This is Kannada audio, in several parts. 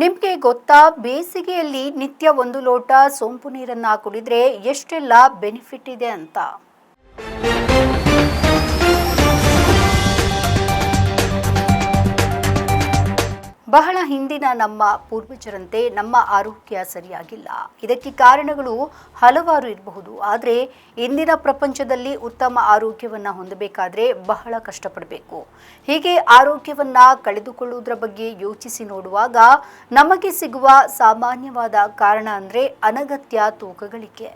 ನಿಮಗೆ ಗೊತ್ತಾ ಬೇಸಿಗೆಯಲ್ಲಿ ನಿತ್ಯ ಒಂದು ಲೋಟ ಸೋಂಪು ನೀರನ್ನು ಕುಡಿದ್ರೆ ಎಷ್ಟೆಲ್ಲ ಬೆನಿಫಿಟ್ ಇದೆ ಅಂತ? ಬಹಳ ಹಿಂದಿನ ನಮ್ಮ ಪೂರ್ವಜರಂತೆ ನಮ್ಮ ಆರೋಗ್ಯ ಸರಿಯಾಗಿಲ್ಲ. ಇದಕ್ಕೆ ಕಾರಣಗಳು ಹಲವಾರು ಇರಬಹುದು. ಆದರೆ ಇಂದಿನ ಪ್ರಪಂಚದಲ್ಲಿ ಉತ್ತಮ ಆರೋಗ್ಯವನ್ನು ಹೊಂದಬೇಕಾದ್ರೆ ಬಹಳ ಕಷ್ಟಪಡಬೇಕು. ಹೀಗೆ ಆರೋಗ್ಯವನ್ನು ಕಳೆದುಕೊಳ್ಳುವುದರ ಬಗ್ಗೆ ಯೋಚಿಸಿ ನೋಡುವಾಗ ನಮಗೆ ಸಿಗುವ ಸಾಮಾನ್ಯವಾದ ಕಾರಣ ಅಂದರೆ ಅನಗತ್ಯ ತೂಕಗಳಿಕೆ.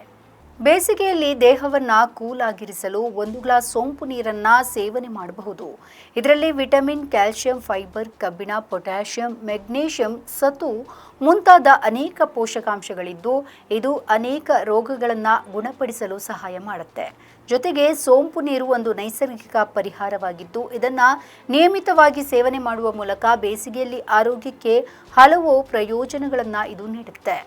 ಬೇಸಿಗೆಯಲ್ಲಿ ದೇಹವನ್ನ ಕೂಲಾಗಿರಿಸಲು ಒಂದು ಗ್ಲಾಸ್ ಸೋಂಪು ನೀರನ್ನ ಸೇವನೆ ಮಾಡಬಹುದು. ಇದರಲ್ಲಿ ವಿಟಮಿನ್ ಕ್ಯಾಲ್ಸಿಯಂ ಫೈಬರ್, ಕಬ್ಬಿಣ, ಪೊಟ್ಯಾಷಿಯಂ, ಮೆಗ್ನೀಷಿಯಂ, ಸತು ಮುಂತಾದ ಅನೇಕ ಪೋಷಕಾಂಶಗಳಿದ್ದು ಇದು ಅನೇಕ ರೋಗಗಳನ್ನು ಗುಣಪಡಿಸಲು ಸಹಾಯ ಮಾಡುತ್ತೆ. ಜೊತೆಗೆ ಸೋಂಪು ನೀರು ಒಂದು ನೈಸರ್ಗಿಕ ಪರಿಹಾರವಾಗಿದ್ದು ಇದನ್ನು ನಿಯಮಿತವಾಗಿ ಸೇವನೆ ಮಾಡುವ ಮೂಲಕ ಬೇಸಿಗೆಯಲ್ಲಿ ಆರೋಗ್ಯಕ್ಕೆ ಹಲವು ಪ್ರಯೋಜನಗಳನ್ನು ಇದು ನೀಡುತ್ತೆ.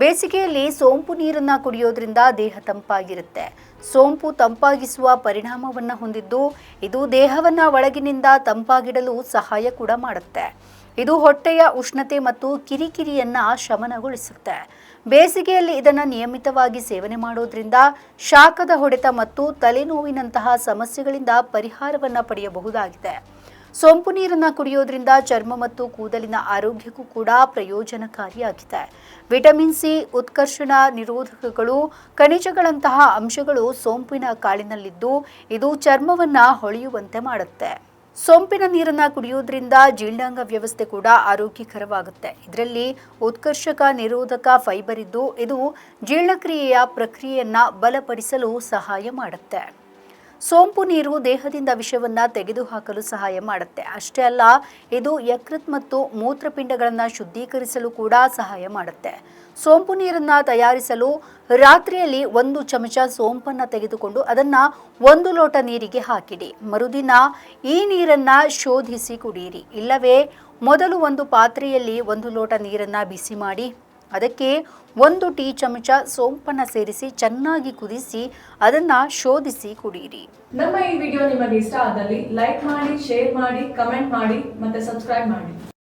ಬೇಸಿಗೆಯಲ್ಲಿ ಸೋಂಪು ನೀರನ್ನು ಕುಡಿಯೋದ್ರಿಂದ ದೇಹ ತಂಪಾಗಿರುತ್ತೆ. ಸೋಂಪು ತಂಪಾಗಿಸುವ ಪರಿಣಾಮವನ್ನು ಹೊಂದಿದ್ದು ಇದು ದೇಹವನ್ನು ಒಳಗಿನಿಂದ ತಂಪಾಗಿಡಲು ಸಹಾಯ ಕೂಡ ಮಾಡುತ್ತೆ. ಇದು ಹೊಟ್ಟೆಯ ಉಷ್ಣತೆ ಮತ್ತು ಕಿರಿಕಿರಿಯನ್ನ ಶಮನಗೊಳಿಸುತ್ತೆ. ಬೇಸಿಗೆಯಲ್ಲಿ ಇದನ್ನು ನಿಯಮಿತವಾಗಿ ಸೇವನೆ ಮಾಡೋದ್ರಿಂದ ಶಾಖದ ಹೊಡೆತ ಮತ್ತು ತಲೆನೋವಿನಂತಹ ಸಮಸ್ಯೆಗಳಿಂದ ಪರಿಹಾರವನ್ನು ಪಡೆಯಬಹುದಾಗಿದೆ. ಸೋಂಪು ನೀರನ್ನು ಕುಡಿಯೋದ್ರಿಂದ ಚರ್ಮ ಮತ್ತು ಕೂದಲಿನ ಆರೋಗ್ಯಕ್ಕೂ ಕೂಡ ಪ್ರಯೋಜನಕಾರಿಯಾಗಿದೆ. ವಿಟಮಿನ್ ಸಿ, ಉತ್ಕರ್ಷಣ ನಿರೋಧಕಗಳು, ಖನಿಜಗಳಂತಹ ಅಂಶಗಳು ಸೋಂಪಿನ ಕಾಳಿನಲ್ಲಿದ್ದು ಇದು ಚರ್ಮವನ್ನು ಹೊಳೆಯುವಂತೆ ಮಾಡುತ್ತೆ. ಸೋಂಪಿನ ನೀರನ್ನು ಕುಡಿಯೋದ್ರಿಂದ ಜೀರ್ಣಾಂಗ ವ್ಯವಸ್ಥೆ ಕೂಡ ಆರೋಗ್ಯಕರವಾಗುತ್ತೆ. ಇದರಲ್ಲಿ ಉತ್ಕರ್ಷಕ ನಿರೋಧಕ ಫೈಬರ್ ಇದ್ದು ಇದು ಜೀರ್ಣಕ್ರಿಯೆಯ ಪ್ರಕ್ರಿಯೆಯನ್ನು ಬಲಪಡಿಸಲು ಸಹಾಯ ಮಾಡುತ್ತೆ. ಸೋಂಪು ನೀರು ದೇಹದಿಂದ ವಿಷವನ್ನು ತೆಗೆದುಹಾಕಲು ಸಹಾಯ ಮಾಡುತ್ತೆ. ಅಷ್ಟೇ ಅಲ್ಲ, ಇದು ಯಕೃತ್ ಮತ್ತು ಮೂತ್ರಪಿಂಡಗಳನ್ನು ಶುದ್ಧೀಕರಿಸಲು ಕೂಡ ಸಹಾಯ ಮಾಡುತ್ತೆ. ಸೋಂಪು ನೀರನ್ನು ತಯಾರಿಸಲು ರಾತ್ರಿಯಲ್ಲಿ ಒಂದು ಚಮಚ ಸೋಂಪನ್ನು ತೆಗೆದುಕೊಂಡು ಅದನ್ನು ಒಂದು ಲೋಟ ನೀರಿಗೆ ಹಾಕಿಡಿ. ಮರುದಿನ ಈ ನೀರನ್ನು ಶೋಧಿಸಿ ಕುಡಿಯಿರಿ ಇಲ್ಲವೇ, ಮೊದಲು ಒಂದು ಪಾತ್ರೆಯಲ್ಲಿ ಒಂದು ಲೋಟ ನೀರನ್ನು ಬಿಸಿ ಮಾಡಿ ಅದಕ್ಕೆ ಒಂದು ಟೀ ಚಮಚ ಸೋಂಪನ್ನು ಸೇರಿಸಿ ಚೆನ್ನಾಗಿ ಕುದಿಸಿ ಅದನ್ನು ಶೋಧಿಸಿ ಕುಡಿಯಿರಿ ನಮ್ಮ ಈ ವಿಡಿಯೋ ನಿಮಗೆ ಇಷ್ಟ ಆದಲ್ಲಿ ಲೈಕ್ ಮಾಡಿ ಶೇರ್ ಮಾಡಿ ಕಮೆಂಟ್ ಮಾಡಿ ಮತ್ತೆ ಸಬ್ಸ್ಕ್ರೈಬ್ ಮಾಡಿ.